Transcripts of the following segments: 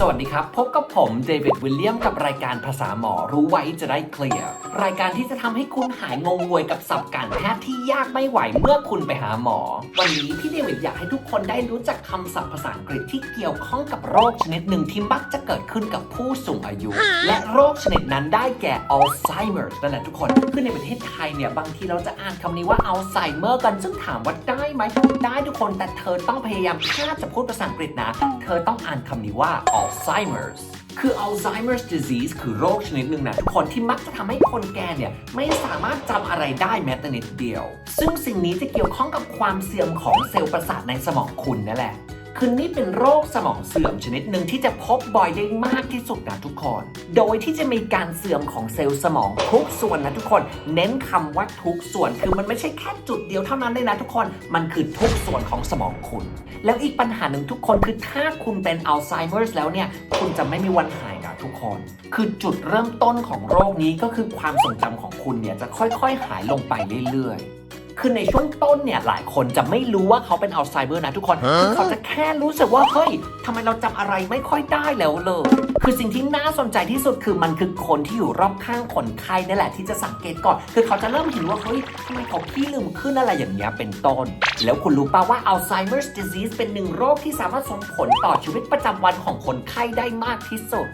สวัสดีครับ พบกับผมเดวิดวิลเลียมกับรายการภาษาหมอรู้ไว้จะได้เคลียร์ รายการที่จะทำให้คุณหายงงงวยกับศัพท์การแพทย์ที่ยากไม่ไหวเมื่อคุณไปหาหมอ วันนี้พี่เดวิดอยากให้ทุกคนได้รู้จักคำศัพท์ภาษาอังกฤษที่เกี่ยวข้องกับโรคชนิดหนึ่งที่มักจะเกิดขึ้นกับผู้สูงอายุ และโรคชนิดนั้นได้แก่อัลไซเมอร์นั่นแหละทุกคนคือในประเทศไทยเนี่ยบางทีเราจะอ่านคำนี้ว่าอัลไซเมอร์กันซึ่งถามว่าได้ไหมได้ทุกคนแต่เธอต้องพยายามถ้าจะพูดภาษาอังกฤษนะ เธอต้องอ่านคำนี้ว่า Alzheimer's คือ Alzheimer's disease คือโรคชนิดหนึ่งนะทุกคนที่มักจะทำให้คนแก่เนี่ย ไม่สามารถจำอะไรได้แม้แต่นิดเดียว ซึ่งสิ่งนี้จะเกี่ยวข้องกับความเสื่อมของเซลล์ประสาทในสมองคุณนั่นแหละ คือนี่เป็นโรคสมองเสื่อมชนิดหนึ่งที่จะพบบ่อยได้มากที่สุดนะทุกคน โดยที่จะมีการเสื่อมของเซลล์สมองทุกส่วนนะทุกคน เน้นคำว่าทุกส่วน คือมันไม่ใช่แค่จุดเดียวเท่านั้นเลยนะทุกคน มันคือทุกส่วนของสมองคุณ แล้วอีกปัญหาหนึ่งทุกคนคือถ้าคุณเป็นอัลไซเมอร์แล้วเนี่ย คุณจะไม่มีวันหายนะทุกคน คือจุดเริ่มต้นของโรคนี้ก็คือความทรงจำของคุณเนี่ยจะค่อย ๆ หายลงไปเรื่อยๆ คือในช่วงต้นเนี่ยหลายคนจะไม่รู้ว่าเขาเป็นอัลไซเมอร์นะทุกคนคือเขาจะแค่รู้สึกว่าเฮ้ยทำไมเราจำอะไรไม่ค่อยได้แล้วเลย คือสิ่งที่น่าสนใจที่สุดคือมันคือคนที่อยู่รอบข้างคนไข้นั่นแหละที่จะสังเกตก่อน คือเขาจะเริ่มเห็นว่าเฮ้ยทำไมเขาขี้ลืมขึ้นอะไรอย่างเงี้ยเป็นต้น แล้วคุณรู้ป่าว่า Alzheimer's disease เป็นหนึ่งโรคที่สามารถส่งผลต่อชีวิตประจำวันของคนไข้ได้มากที่สุด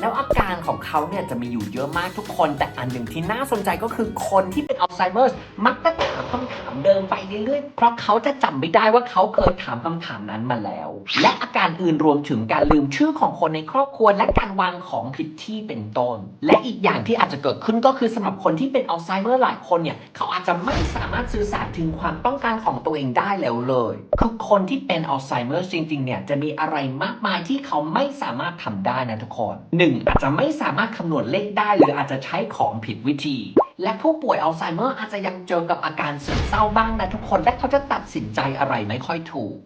แล้วอาการของเขาเนี่ยจะมีอยู่เยอะมากทุกคน แต่อันหนึ่งที่น่าสนใจก็คือคนที่เป็นอัลไซเมอร์มักจะถามคำถามเดิมไปเรื่อยๆ เพราะเขาจะจำไม่ได้ว่าเขาเคยถามคำถามนั้นมาแล้ว และอาการอื่นรวมถึงการลืมชื่อของคนในครอบครัวและการวางของผิดที่เป็นต้น และอีกอย่างที่อาจจะเกิดขึ้นก็คือสำหรับคนที่เป็นอัลไซเมอร์หลายคนเนี่ยเขาอาจจะไม่สามารถสื่อสารถึงความต้องการของตัวเองได้แล้วเลยคือคนที่เป็นอัลไซเมอร์จริงๆเนี่ยจะมีอะไรมากมายที่เขาไม่สามารถทำได้นะทุกคนหนึ่งอาจจะไม่สามารถคำนวณเลขได้ หรืออาจจะใช้ของผิดวิธี และผู้ป่วยอัลไซเมอร์อาจจะยังเจอกับอาการซึมเศร้าบ้างนะทุกคน และเขาจะตัดสินใจอะไรไม่ค่อยถูก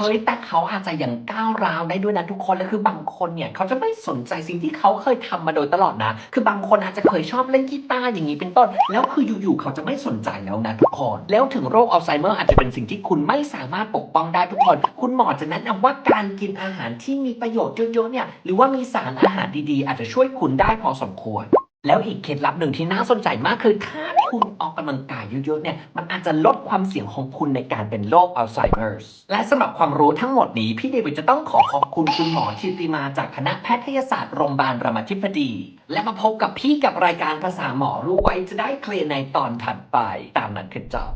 เฮ้ยแต่เขาอาจจะอยังก้าวร้าวได้ด้วยนะทุกคนและคือบางคนเนี่ยเขาจะไม่สนใจสิ่งที่เขาเคยทำมาโดยตลอดนะ คือบางคนอาจจะเคยชอบเล่นกีตาร์อย่างนี้เป็นต้น แล้วคืออยู่ๆเขาจะไม่สนใจแล้วนะทุกคน แล้วถึงโรคอัลไซเมอร์อาจจะเป็นสิ่งที่คุณไม่สามารถปกป้องได้ทุกคน คุณหมอจะแนะนำว่าการกินอาหารที่มีประโยชน์เยอะๆเนี่ยหรือว่ามีสารอาหารดีๆ อาจจะช่วยคุณได้พอสมควร แล้วอีกเคล็ดลับหนึ่งที่น่าสนใจมากคือถ้าคุณออกกำลังกายเยอะๆเนี่ยมันอาจจะลดความเสี่ยงของคุณในการเป็นโรคอัลไซเมอร์และสำหรับความรู้ทั้งหมดนี้พี่เดวิดจะต้องขอขอบคุณคุณหมอทิติมาจากคณะแพทยศาสตร์โรงพยาบาลรามาธิบดี และมาพบกับพี่กับรายการภาษาหมอรู้ไว้จะได้เคลียร์ในตอนถัดไป ตามนั้นคือจบ